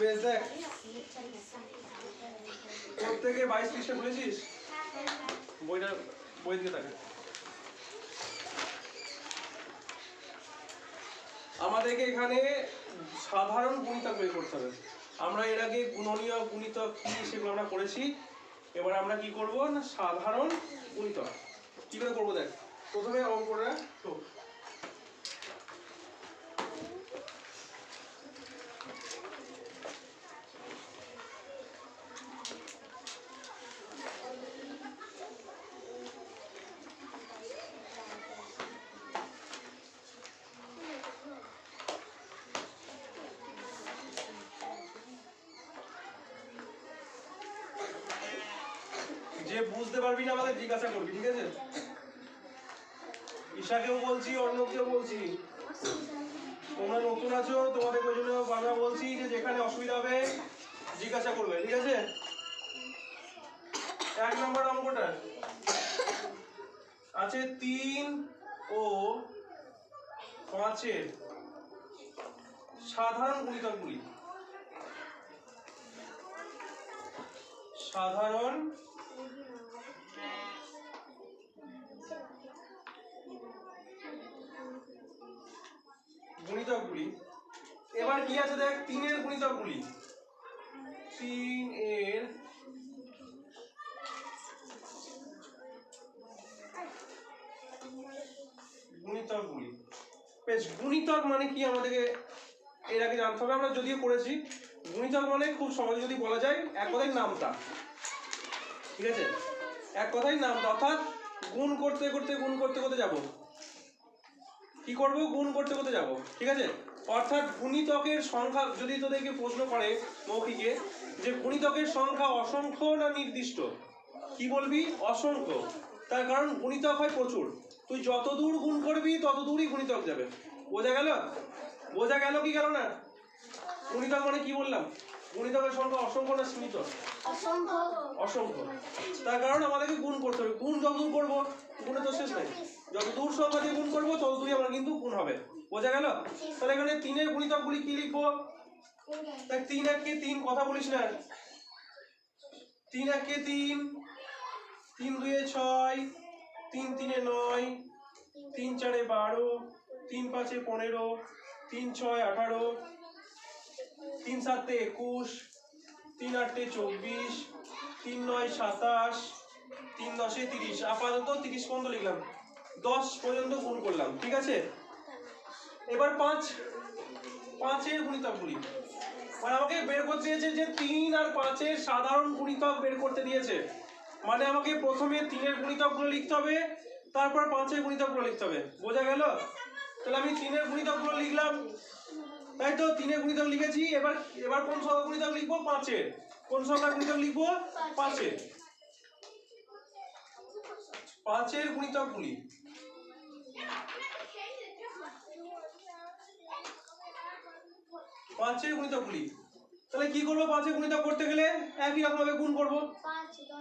বেশ দেখ প্রত্যেকে বাইশ পৃষ্ঠা খুলেছিস বইটা বই দিকে থাকে। আমাদেরকে এখানে সাধারণ গুণিতক বের করতে হবে। আমরা এর আগে গুণনীয় গুণিতক কি সেগুলো আমরা করেছি। এবার আমরা কি করব না? সাধারণ গুণিতক। কি করে করব দেখ? প্রথমে অঙ্কটা তো যে বুঝতে পারবি না আমাদের জিজ্ঞাসা করবি, ঠিক আছে? ঈশাকেও বলছি অন্যকেও বলছি। তোমরা নতুন আছো, তোমাদের ওই জন্য আমরা বলছি যে যেখানে অসুবিধা হবে, জিজ্ঞাসা করবে, ঠিক আছে? এক নম্বর অঙ্কটা। আছে তিন ও পাঁচের সাধারণ গুণিতকগুলি। সাধারণ গুণিতকগুলি। এবার কি আছে দেখ? তিনের গুণিতকগুলি। তিন এর গুণিতকগুলি। বেশ, গুণিতক মানে কি আমাদেরকে এর আগে জানতে হবে, আমরা যদিও করেছি। গুণিতক মানে খুব সহজে যদি বলা যায়, এক কথায় নামতা। ঠিক আছে? এক কথায় নামতা, অর্থাৎ গুণ করতে করতে, গুণ করতে করতে যাব। কি করব? গুণ করতে করতে যাব। ঠিক আছে? অর্থাৎ গুণিতকের সংখ্যা, যদি তোদেরকে প্রশ্ন করে মৌখিকে, যে গুণিতকের সংখ্যা অসংখ্য না নির্দিষ্ট? কি বলবি? অসংখ্য। তার কারণ গুণিতক হয় প্রচুর। তুই যত দূর গুণ করবি, তত দূরই গুণিতক যাবে। বোঝা গেল? বোঝা গেল কি গেল না? গুণিতক মানে কি বললাম? গুণিতকের সংখ্যা অসংখ্য না সীমিত? অসংখ্য। অসংখ্য। তার কারণ আমাদেরকে গুণ করতে হবে। গুণ যত দূর করব গুণে তো শেষ নেই। যত দূর সংখ্যা দিয়ে গুণ করব তত দূরই আমার কিন্তু গুণ হবে। বোঝা গেল? তাহলে এখানে তিনের গুণিতকগুলি কি লিখব? দেখ তিন এককে তিন কথা বলিস না। তিন এককে তিন তিন দুয়ে ছয় তিন তিনে নয় তিন চারে বারো তিন পাঁচে পনেরো তিন ছয় আঠারো তিন সাতে একুশ, তিন আটে চব্বিশ, তিন নয় সাতাশ, তিন দশে তিরিশ। আপাতত তিরিশ পর্যন্ত লিখলাম। দশ পর্যন্ত গুণ করলাম, ঠিক আছে? এবার পাঁচ। পাঁচের গুণিতকগুলি মানে আমাকে বের করতে দিয়েছে যে তিন আর পাঁচের সাধারণ গুণিতক বের করতে দিয়েছে। মানে আমাকে প্রথমে তিনের গুণিতকগুলো লিখতে হবে, তারপর পাঁচের গুণিতকগুলো লিখতে হবে। বোঝা গেল? তাহলে আমি তিনের গুণিতকগুলো লিখলাম। তাই তো তিনের গুণিতক লিখেছি, এবার এবার কোন সংখ্যা গুণিতক লিখব? পাঁচের। কোন সংখ্যা গুণিতক লিখব? পাঁচের। পাঁচের গুণিতকগুলি। পাঁচের গুণিতকগুলি। তাহলে কি করব পাঁচের গুণিতক করতে গেলে? একই রকম ভাবে গুণ করব।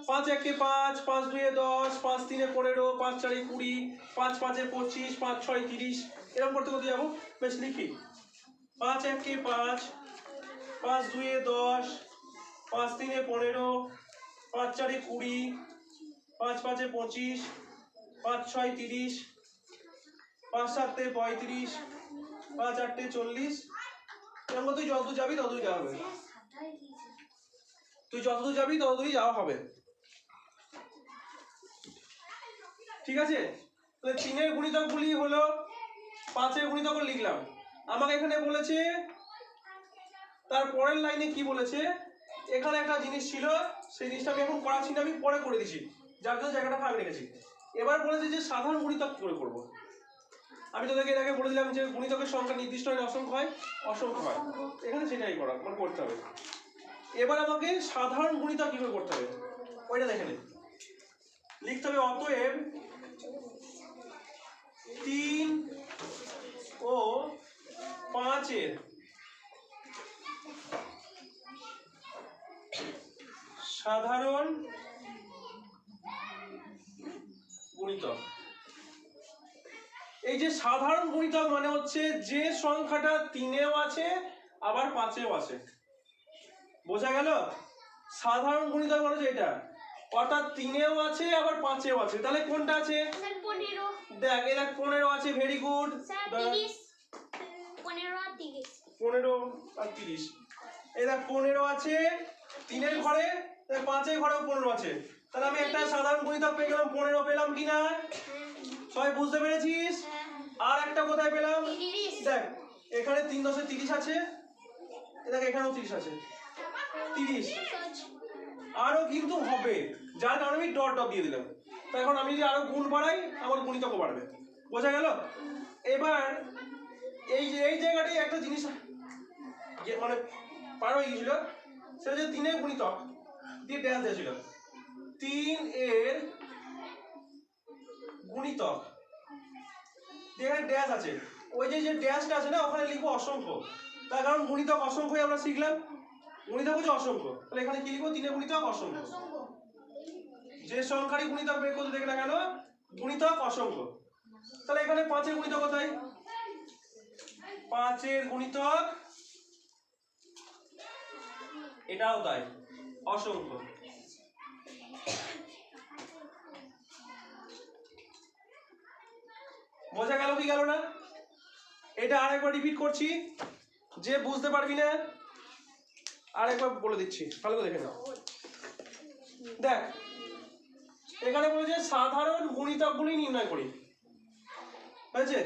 পাঁচ একে পাঁচ পাঁচ দুয়ে দশ, পাঁচ তিনে পনেরো, পাঁচ চারে কুড়ি, পাঁচ পাঁচে পঁচিশ, পাঁচ ছয় তিরিশ, এরকম করতে করতে যাব। বেশ, লিখি। পাঁচ একে পাঁচ পাঁচ দুয়ে দশ, পাঁচ তিনে পনেরো, পাঁচ চারে কুড়ি, পাঁচ পাঁচে পঁচিশ, পাঁচ ছয় তিরিশ, পাঁচ সাতে পঁয়ত্রিশ, পাঁচ আটটে চল্লিশ। এরকম তুই যতদূর যাবি ততদূর যাওয়া হবে। তুই যতদূর যাবি ততদূরই যাওয়া হবে। ঠিক আছে? তাহলে তিনের গুণিতকগুলি হলো পাঁচের গুণিতক লিখলাম। আমাকে এখানে বলেছে, তার পরের লাইনে কি বলেছে? এখানে একটা জিনিস ছিল, সেই জিনিসটা আমি এখন করাচ্ছি না আমি পরে করে দিছি। যার জন্য জায়গাটা ফাঁক রেখেছি এবার বলেছে যে সাধারণ গুণিতক করে করব? আমি তোদেরকে এর আগে বলে দিলাম যে গুণিতকের সংখ্যা নির্দিষ্ট হয় অসংখ্য হয় অসংখ্য হয়। এখানে সেটাই করা মানে করতে হবে। এবার আমাকে সাধারণ গুণিতক কি করে করতে হবে? ওইটা দেখে নে। লিখতে হবে, অতএব তিন সাধারণ গুণিতক। এই যে সাধারণ গুণিতক মানে হচ্ছে যে সংখ্যাটা তিনেও আছে আবার পাঁচেও আছে। বোঝা গেল? সাধারণ গুণিতক মানে যেটা অর্থাৎ তিনেও আছে আবার পাঁচেও আছে। তাহলে কোনটা আছে? দেখ দেখ পনেরো আছে ভেরি গুড পনেরো আর তিরিশ। পনেরো এই দেখ পনেরো আছে তিনের ঘরে পাঁচের ঘরেও পনেরো আছে। তাহলে আমি একটা সাধারণ গুণিতক পেয়ে গেলাম পনেরো পেলাম কি না? সবাই বুঝতে পেরেছিস? আর একটা কোথায় পেলাম? দেখ এখানে তিন দশে তিরিশ আছে দেখ এখানেও তিরিশ আছে। তিরিশ। আরও কিন্তু হবে। যার কারণে আমি ডট ডট দিয়ে দিলাম। তো এখন আমি যদি আরও গুণ বাড়াই আমার গুণিতকও বাড়বে। বোঝা গেল? এবার এই যে, এই জায়গাটায় একটা জিনিস যে- মানে পার হয়ে গেছিল, সেটা যে তিনের গুণিতক দিয়ে ড্যাশ দিয়েছিল তিন এর গুণিতক এখানে ড্যাশ আছে। ওই যে যে ড্যাশটা আছে না, ওখানে লিখব অসংখ্য। তার কারণ গুণিতক অসংখ্যই আমরা শিখলাম। গুণিতক হচ্ছে অসংখ্য। তাহলে এখানে কি লিখব? তিনের গুণিতক অসংখ্য। যে সংখ্যারই গুণিতক বের করতে দেখে না কেন? গুণিতক অসংখ্য। তাহলে এখানে পাঁচের গুণিতক কোথায়? পাঁচের গুণিতক। এটাও তাই, অসংখ্য। বোঝা গেল কি গেল না? এটা আরেকবার রিপিট করছি, যে বুঝতে পারবি না, আরেকবার বলে দিচ্ছি, ভালো করে দেখে নাও। দেখ, এখানে বলেছে সাধারণ গুণিতকগুলি নির্ণয় করি। হয়েছে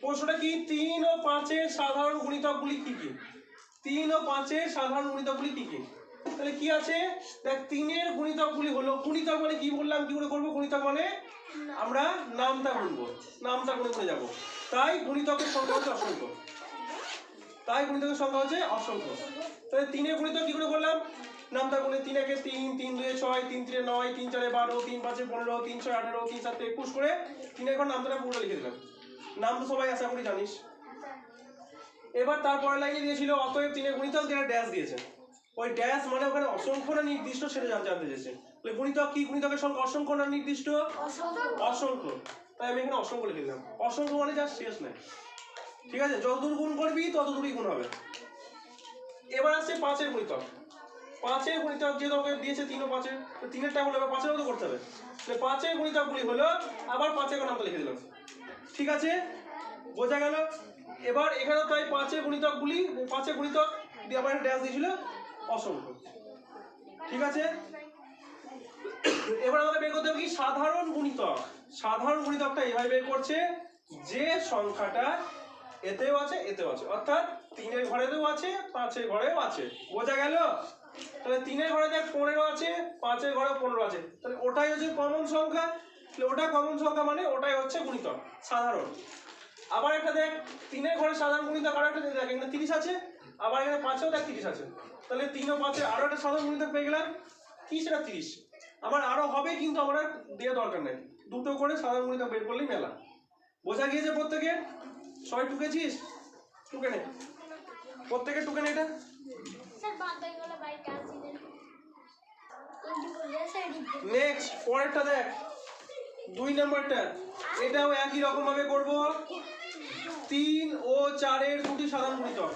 প্রশ্নটা কি? তিন ও পাঁচের সাধারণ গুণিতকগুলি কি কি? তিন ও পাঁচের সাধারণ গুণিতকগুলি কি কি? তাহলে কি আছে? দেখ, তিনের গুণিতকগুলি হলো, গুণিতক মানে কি বললাম? কি করে করব? গুণিতক মানে আমরা নামটা গুনবো নামটা গুনে গুনে যাব। তাই গুণিতকের সংখ্যা হচ্ছে অসংখ্য। তাই গুণিতকের সংখ্যা হচ্ছে অসংখ্য। তাহলে তিনের গুণিতক কি করে করলাম? নামটা গুনে তিন একে তিন তিন দুয়ে ছয়, তিন তিনে নয়, তিন চারে বারো, তিন পাঁচে পনেরো, তিন ছয় আঠেরো, তিন সাতে একুশ করে তিনের ঘর নামটা পুরোটা লিখে দিলাম। নাম তো সবাই আশা করি জানিস। এবার তারপরের লাইনে দিয়েছিল অতএব তিনের গুণিতক দিয়ে ড্যাশ দিয়েছে ওই ড্যাশ মানে ওখানে অসংখ্য না নির্দিষ্ট সেটা জানতে জানতে চেয়েছে। তাহলে গুণিতক কি? গুণিতকের সংখ্যা অসংখ্য না নির্দিষ্ট? অসংখ্য। তাই আমি এখানে অসংখ্য লিখে দিলাম। অসংখ্য মানে যা শেষ নাই। ঠিক আছে? যতদূর গুণ করবি ততদূরই গুণ হবে। এবার আসছে পাঁচের গুণিতক। পাঁচের গুণিতক যে তোমাকে দিয়েছে তিন ও পাঁচের তিনেরটা হলো এবার পাঁচের মতো করতে হবে। পাঁচের গুণিতকগুলি হলো আবার পাঁচের নামটা লিখে দিলাম। ঠিক আছে? বোঝা গেল? এবার এখানে তাই পাঁচের গুণিতকগুলি পাঁচে গুণিতক দিয়ে আবার ড্যাশ দিয়েছিল অসংখ্য। ঠিক আছে? এবার আমাদের বের করতে হবে কি? সাধারণ গুণিতক। সাধারণ গুণিতকটা এইভাবে বের করছে, যে সংখ্যাটা এতেও আছে এতেও আছে। অর্থাৎ তিনের ঘরেতেও আছে, পাঁচের ঘরেও আছে। বোঝা গেল? তাহলে তিনের ঘরে দেখ পনেরো আছে, পাঁচের ঘরে পনেরো আছে। তাহলে ওটাই হচ্ছে কমন সংখ্যা। ওটা কমন সংখ্যা মানে ওটাই হচ্ছে গুণিতক সাধারণ। আবার একটা দেখ তিনের ঘরে সাধারণ গুণিতক আরও একটা দেখ এখানে তিরিশ আছে আবার এখানে পাঁচেও দেখ তিরিশ আছে। তাহলে তিন ও পাঁচে আরও একটা সাধারণ গুণিতক পেয়ে গেলাম কি সেটা তিরিশ। আমার আরও হবে কিন্তু আমার দেওয়া দরকার নেই। দুটো করে সাধারণ গুণিতক বের করলেই মেলা। বোঝা গিয়েছে প্রত্যেকে? সবাই টুকেছিস? টুকে নে। প্রত্যেকে টুকে নে এটা। নেক্সট পরেরটা দেখ। দুই নম্বরটা এটাও একই রকম ভাবে করব। তিন ও চারের দুটি সাধারণ গুণিতক।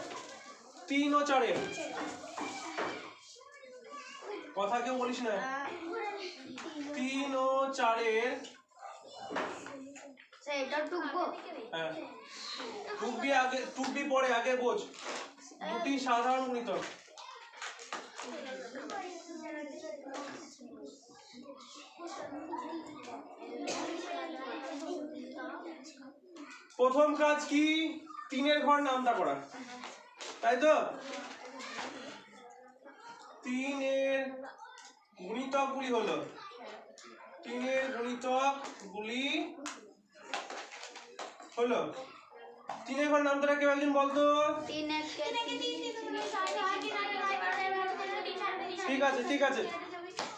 তিন ও চারের। কথা কেউ বলিস না। তিন ও চারের। টুকবো? হ্যাঁ। টুকবি আগে টুকবি পরে আগে বোঝ। দুটি সাধারণ গুণিতক। প্রথম কাজ কি? তিনের ঘর নামটা করা তাই তো? তিনের গুণিতকগুলি হলো। তিনের গুণিতকগুলি হলো। তিনের ঘর নামটা কেউ একজন বলতো? তিন এক ঠিক আছে ঠিক আছে।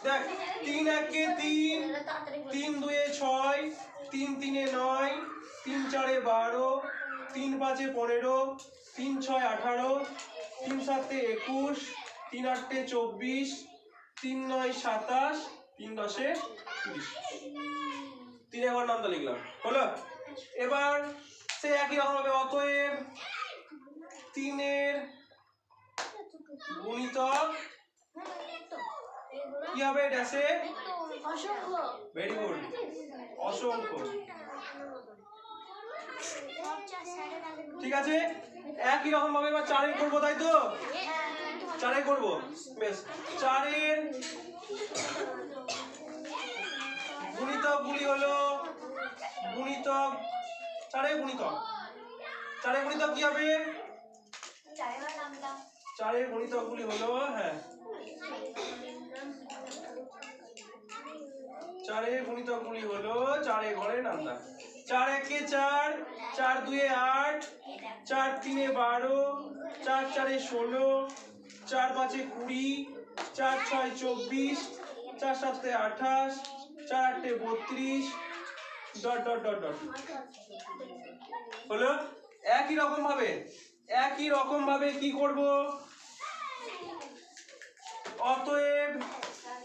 দেখ, তিন একে তিন তিন দুয়ে ছয়, তিন তিনে নয়, তিন চারে বারো, তিন পাঁচে পনেরো, তিন ছয় আঠারো, তিন সাতে একুশ, তিন আটে চব্বিশ, তিন নয় সাতাশ, তিন দশে তিরিশ তিন একবার নামটা লিখলাম। হলো? এবার সে একই রকম হবে, অতএব তিনের গুণিতক কি হবে ড্যাশে অসংখ্য। ভেরি গুড অসংখ্য। ঠিক আছে? একই রকম ভাবে এবার চারের করব তাই তো? চারে করব। বেশ। চারের গুণিতক গুলি হলো গুণিতক চারে গুণিতক। চারে গুণিতক কি হবে? চারের গুণিতক গুলি হলো হ্যাঁ। চারের গুণিতক গুলি হলো চারে ঘরে নামতা। চার একে চার চার দুয়ে আট, চার তিনে বারো, চার চারে ষোলো, চার পাঁচে কুড়ি, চার ছয় চব্বিশ, চার সাতে আঠাশ, চার আটে বত্রিশ, ডট ডট ডট ডট। হলো? একই রকম ভাবে, একই রকম ভাবে কি করব? অতএব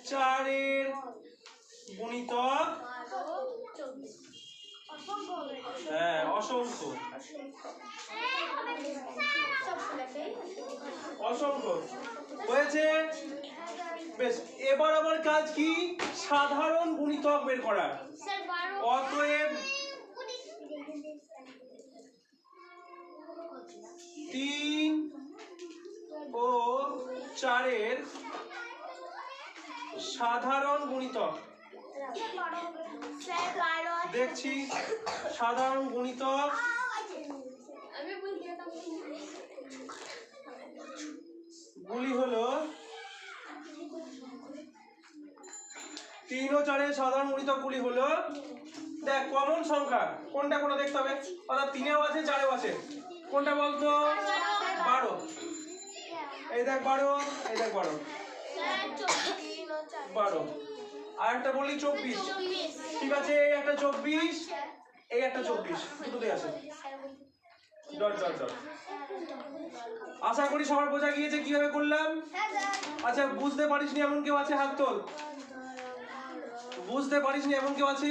চারের গুণিতক হ্যাঁ হয়েছে? বেশ, এবার আমার কাজ কি? সাধারণ গুণিতক বের করা। অতএব তিন ও চারের সাধারণ গুণিতক দেখছি সাধারণ গুণিতক গুলি হলো তিন ও চারের সাধারণ গুণিতক গুলি হলো দেখ কমন সংখ্যা কোনটা কোনটা দেখতে হবে? অর্থাৎ তিনেও আছে চারেও আছে। কোনটা বলতো? বারো। এই দেখ বারো এই দেখ বারো। বারো। আর একটা বললি চব্বিশ। ঠিক আছে, এই একটা চব্বিশ, এই একটা চব্বিশ। দুটোতে আছে। ডট ডট ডট আশা করি সবার বোঝা গিয়েছে কীভাবে করলাম। আচ্ছা বুঝতে পারিসনি এমন কেউ আছে? হাত তোল। বুঝতে পারিস নি এমন কেউ আছে?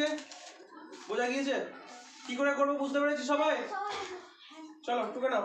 বোঝা গিয়েছে? কি করে করব, বুঝতে পেরেছি সবাই? চলো টুকে নাও।